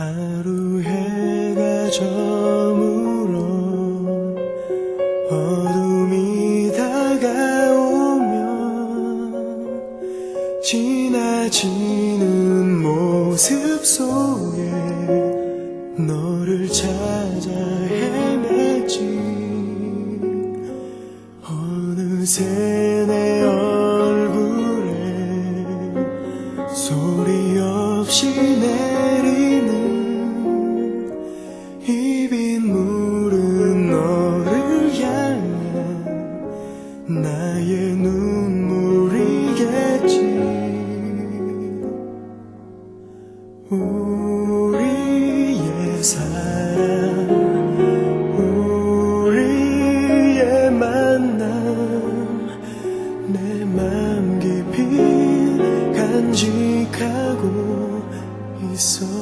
하루 해가 저물어 어둠이 다가오면 지나치는 모습 속에 너를 찾아 헤맸지. 어느새 내 얼굴에 소리 없이 이 빗물은 너를 향한 나의 눈물이겠지. 우리의 사랑 우리의 만남 내 맘 깊이 간직하고 있어.